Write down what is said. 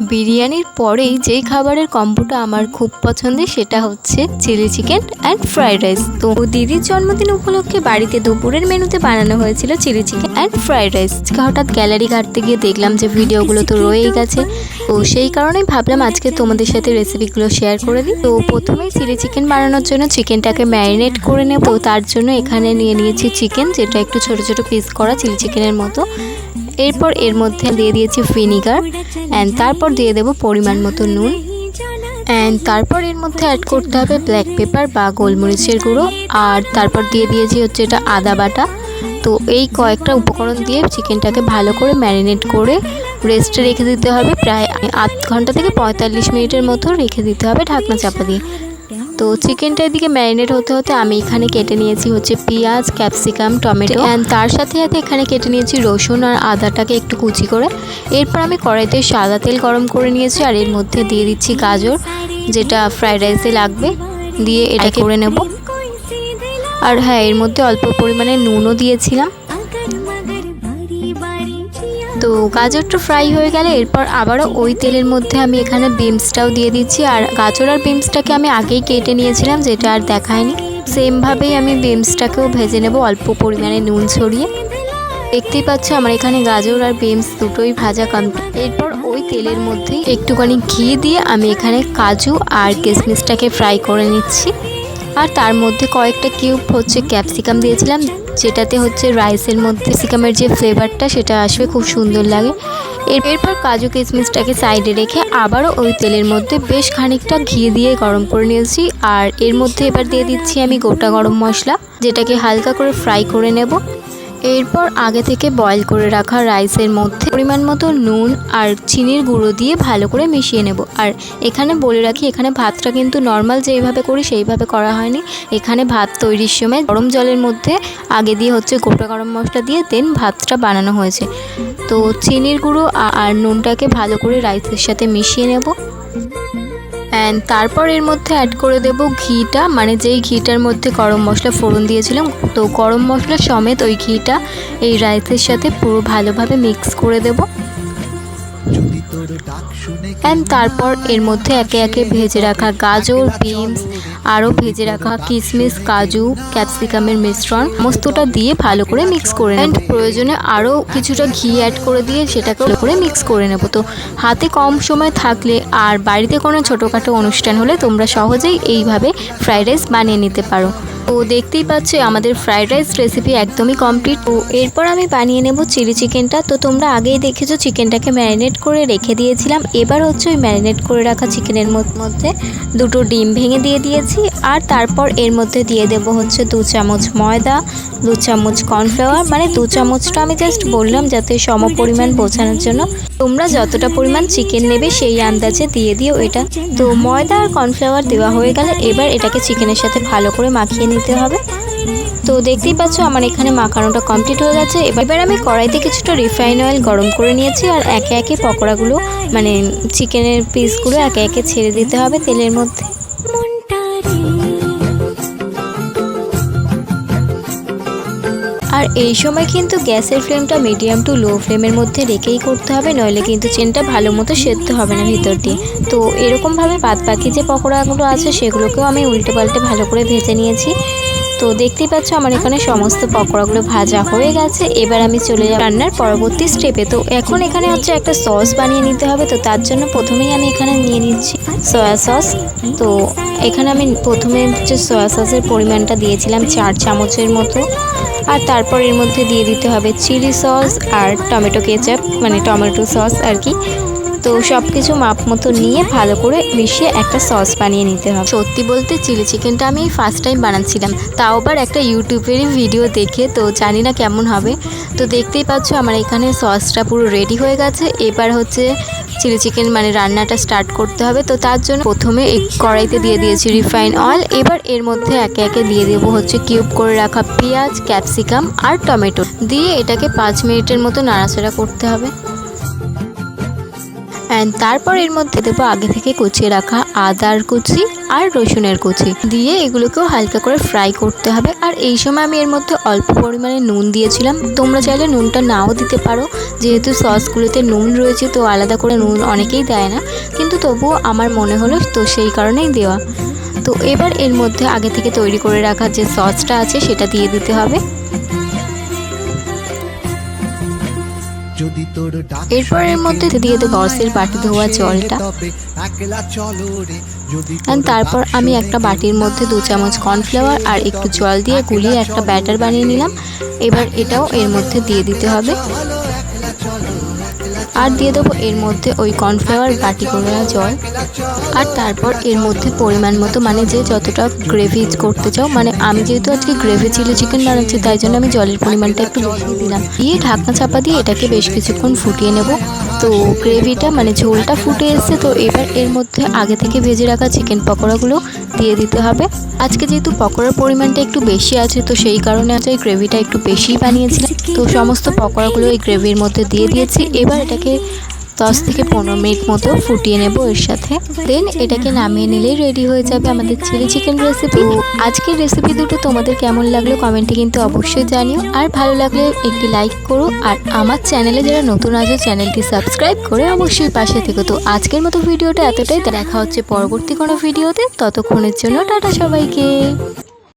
বিরিয়ানির পরেই যেই খাবারের কম্বোটা আমার খুব পছন্দের সেটা হচ্ছে chilli chicken and fried rice. তো দিদির জন্মদিন উপলক্ষে বাড়িতে দুপুরের মেনুতে বানানো হয়েছিল chilli chicken and fried rice. হঠাৎ গ্যালারি ঘাটতে গিয়ে দেখলাম যে ভিডিওগুলো তো রয়েই গেছে। তো সেই কারণেই ভাবলাম আজকে তোমাদের সাথে রেসিপিগুলো শেয়ার করে দিই। তো প্রথমেই চিলি চিকেন বানানোর জন্য চিকেনটাকে ম্যারিনেট করে নেব। তার জন্য এখানে নিয়ে নিয়েছি চিকেন, যেটা একটু ছোট ছোট পিস করা চিলি চিকেনের মতো। এরপর এর মধ্যে দিয়ে দিয়েছি ভিনিগার অ্যান্ড তারপর দিয়ে দেবো পরিমাণ মতো নুন অ্যান্ড তারপর এর মধ্যে অ্যাড করতে হবে ব্ল্যাক পেপার বা গোলমরিচের গুঁড়ো, আর তারপর দিয়ে দিয়েছি হচ্ছে এটা আদা বাটা। তো এই কয়েকটা উপকরণ দিয়ে চিকেনটাকে ভালো করে ম্যারিনেট করে রেস্টে রেখে দিতে হবে, প্রায় আধ ঘণ্টা থেকে পঁয়তাল্লিশ মিনিটের মতো রেখে দিতে হবে ঢাকনা চাপা দিয়ে। তো চিকেনটা এদিকে ম্যারিনেট হতে হতে আমি এখানে কেটে নিয়েছি হচ্ছে পেঁয়াজ ক্যাপসিকাম টমেটো। অ্যান্ড তার সাথে সাথে এখানে কেটে নিয়েছি রসুন আর আদাটাকে একটু কুচি করে। এরপর আমি কড়াইতে সাদা তেল গরম করে নিয়েছি আর এর মধ্যে দিয়ে দিচ্ছি গাজর যেটা ফ্রাইড রাইসে লাগবে। দিয়ে এটাকে করে নেব। আর হ্যাঁ এর মধ্যে অল্প পরিমাণে নুনও দিয়েছিলাম। তো গাজরটা ফ্রাই হয়ে গেলে এরপর আবারও ওই তেলের মধ্যে আমি এখানে বিমসটাও দিয়ে দিচ্ছি। আর গাজর আর বিমসটাকে আমি আগেই কেটে নিয়েছিলাম, যেটা আর দেখায়নি। সেমভাবেই আমি বিমসটাকেও ভেজে নেব অল্প পরিমাণে নুন ছড়িয়ে। দেখতেই পাচ্ছ আমার এখানে গাজর আর বিমস দুটোই ভাজা কমপ্লিট এরপর ওই তেলের মধ্যেই একটুখানি ঘি দিয়ে আমি এখানে কাজু আর কিশমিশটাকে ফ্রাই করে নিচ্ছি। আর তার মধ্যে কয়েকটা কিউব হচ্ছে ক্যাপসিকাম দিয়েছিলাম। যেটাতে হচ্ছে রাইসের মধ্যে সিকামের যে ফ্লেভারটা, সেটা আসবে খুব সুন্দর লাগে। এর এরপর কাজু কিশমিশটাকে সাইডে রেখে আবারও ওই তেলের মধ্যে বেশ খানিকটা ঘি দিয়ে গরম করে নিয়েছি। আর এর মধ্যে এবার দিয়ে দিচ্ছি আমি গোটা গরম মশলা, যেটাকে হালকা করে ফ্রাই করে নেব। এরপর আগে থেকে বয়েল করে রাখা রাইসের মধ্যে পরিমাণ মতো নুন আর চিনির গুঁড়ো দিয়ে ভালো করে মিশিয়ে নেব। আর এখানে বলে রাখি, এখানে ভাতটা কিন্তু নর্মাল যেইভাবে করি সেইভাবে করা হয়নি। এখানে ভাত তৈরির সময় গরম জলের মধ্যে আগে দিয়ে হচ্ছে গোটা গরম মশলা দিয়ে দেন ভাতটা বানানো হয়েছে। তো চিনির গুঁড়ো আর নুনটাকে ভালো করে রাইসের সাথে মিশিয়ে নেব। অ্যান্ড তারপর এর মধ্যে অ্যাড করে দেব ঘিটা মানে যেই ঘিটার মধ্যে গরম মশলা ফোড়ন দিয়েছিলাম, তো গরম মশলা সমেত ওই ঘিটা এই রাইসের সাথে পুরো ভালোভাবে মিক্স করে দেব। অ্যান্ড তারপর এর মধ্যে একে একে ভেজে রাখা গাজর, বিনস আরও ভেজে রাখা কিশমিশ কাজু, ক্যাপসিকামের মিশ্রণ সমস্তটা দিয়ে ভালো করে মিক্স করে অ্যান্ড প্রয়োজনে আরও কিছুটা ঘি অ্যাড করে দিয়ে সেটাকে ভালো করে মিক্স করে নেব। তো হাতে কম সময় থাকলে আর বাড়িতে কোনো ছোটোখাটো অনুষ্ঠান হলে তোমরা সহজেই এইভাবে ফ্রাইড রাইস বানিয়ে নিতে পারো। তো দেখতেই পাচ্ছ আমাদের ফ্রাইড রাইস রেসিপি একদমই কমপ্লিট তো এরপর আমি বানিয়ে নেব চিলি চিকেনটা তো তোমরা আগেই দেখেছ চিকেনটাকে ম্যারিনেট করে রেখে দিয়েছিলাম। এবার হচ্ছে ওই ম্যারিনেট করে রাখা চিকেনের মধ্যে দুটো ডিম ভেঙে দিয়ে দিয়েছি। আর তারপর এর মধ্যে দিয়ে দেব হচ্ছে দু চামচ ময়দা, দু চামচ কর্নফ্লাওয়ার মানে দু চামচটা আমি জাস্ট বললাম যাতে সম পরিমাণ বোঝানোর জন্য। তোমরা যতটা পরিমাণ চিকেন নেবে সেই আন্দাজে দিয়ে দিও এটা। তো ময়দা আর কর্নফ্লাওয়ার দেওয়া হয়ে গেলে। এবার এটাকে চিকেনের সাথে ভালো করে মাখিয়ে নিতে হবে। তো দেখতেই পাচ্ছ আমার এখানে মাখানোটা কমপ্লিট হয়ে গেছে। এবার আমি কড়াইতে কিছুটা রিফাইন অয়েল গরম করে নিয়েছি আর একে একে পকোড়াগুলো মানে চিকেনের পিসগুলো একে একে ছেড়ে দিতে হবে তেলের মধ্যে। আর এই সময় কিন্তু গ্যাসের ফ্লেমটা মিডিয়াম টু লো ফ্লেমের মধ্যে রেখেই করতে হবে, নইলে কিন্তু চেনটা ভালো মতো সেদ্ধ হবে না ভিতর দিয়ে। তো এরকমভাবে বাদ বাকি যে পকোড়াগুলো আছে সেগুলোকেও আমি উল্টে পাল্টে ভালো করে ভেজে নিয়েছি। তো দেখতেই পাচ্ছ আমার এখানে সমস্ত পকোড়াগুলো ভাজা হয়ে গেছে। এবার আমি চলে যাব রান্নার পরবর্তী স্টেপে তো এখন এখানে হচ্ছে একটা সস বানিয়ে নিতে হবে। তো তার জন্য প্রথমেই আমি এখানে নিয়ে নিচ্ছি সয়া সস তো এখানে আমি প্রথমে হচ্ছে সয়া সসের পরিমাণটা দিয়েছিলাম চার চামচের মতো। আর তারপর এর মধ্যে দিয়ে দিতে হবে চিলি সস আর টমেটো কেচাপ মানে টমেটো সস আর কি। তো সব কিছু মাপ মতো নিয়ে ভালো করে মিশিয়ে একটা সস বানিয়ে নিতে হবে। সত্যি বলতে চিলি চিকেনটা আমি ফার্স্ট টাইম বানাচ্ছিলাম। তাও আবার একটা ইউটিউবেরই ভিডিও দেখে, তো জানি না কেমন হবে। তো দেখতেই পাচ্ছ আমার এখানে সসটা পুরো রেডি হয়ে গেছে। এবার হচ্ছে চিলি চিকেন মানে রান্নাটা স্টার্ট করতে হবে। তো তার জন্য প্রথমে কড়াইতে দিয়ে দিয়েছি রিফাইন অয়েল এবার এর মধ্যে একে একে দিয়ে দেবো হচ্ছে কিউব করে রাখা পেঁয়াজ ক্যাপসিকাম আর টমেটো। দিয়ে এটাকে পাঁচ মিনিটের মতো নাড়াচাড়া করতে হবে। অ্যান্ড তারপর এর মধ্যে দেবো আগে থেকে কুচিয়ে রাখা আদার কুচি আর রসুনের কুচি। দিয়ে এগুলোকেও হালকা করে ফ্রাই করতে হবে। আর এই সময় আমি এর মধ্যে অল্প পরিমাণে নুন দিয়েছিলাম। তোমরা চাইলে নুনটা নাও দিতে পারো। যেহেতু সসগুলোতে নুন রয়েছে, তো আলাদা করে নুন অনেকেই দেয় না। কিন্তু তবুও আমার মনে হলো তো সেই কারণেই দেওয়া। তো এবার এর মধ্যে আগে থেকে তৈরি করে রাখা যে সসটা আছে, সেটা দিয়ে দিতে হবে। এরপর এর মধ্যে দিয়ে দেবো রসের বাটি ধোয়া জলটা। তারপর আমি একটা বাটির মধ্যে দু চামচ কর্নফ্লাওয়ার আর একটু জল দিয়ে গুলিয়ে একটা ব্যাটার বানিয়ে নিলাম। এবার এটাও এর মধ্যে দিয়ে দিতে হবে। আর দিয়ে দেবো এর মধ্যে ওই কর্নফ্লাওয়ার বাটি করে জল। আর তারপর এর মধ্যে পরিমাণ মতো মানে যে যতটা গ্রেভি করতে চাও মানে আমি যেহেতু আজকে গ্রেভি চিলি চিকেন বানাচ্ছি, তাই জন্য আমি জলের পরিমাণটা একটু বেশি দিলাম। দিয়ে ঢাকনা চাপা দিয়ে এটাকে বেশ কিছুক্ষণ ফুটিয়ে নেব। তো গ্রেভিটা মানে ঝোলটা ফুটে এসছে, তো এবার এর মধ্যে আগে থেকে ভেজে রাখা চিকেন পকোড়াগুলো দিয়ে দিতে হবে। আজকে যেহেতু পকোড়ার পরিমাণটা একটু বেশি আছে, তো সেই কারণে আজ এই গ্রেভিটা একটু বেশিই বানিয়েছিলাম। তো সমস্ত পকোড়াগুলো এই গ্রেভির মধ্যে দিয়ে দিয়েছি। এবার এটাকে দশ থেকে পনেরো মিনিট মতো ফুটিয়ে নেব এর সাথে। দেন এটাকে নামিয়ে নিলেই রেডি হয়ে যাবে আমাদের চিলি চিকেন রেসিপি আজকের রেসিপি দুটো তোমাদের কেমন লাগল কমেন্টে কিন্তু অবশ্যই জানিও। আর ভালো লাগলে একটি লাইক করো। আর আমার চ্যানেলে যারা নতুন আছো চ্যানেলটি সাবস্ক্রাইব করে অবশ্যই পাশে থেকো। তো আজকের মতো ভিডিওটা এতটাই। দেখা হচ্ছে পরবর্তী কোনো ভিডিওতে। ততক্ষণের জন্য টাটা সবাইকে।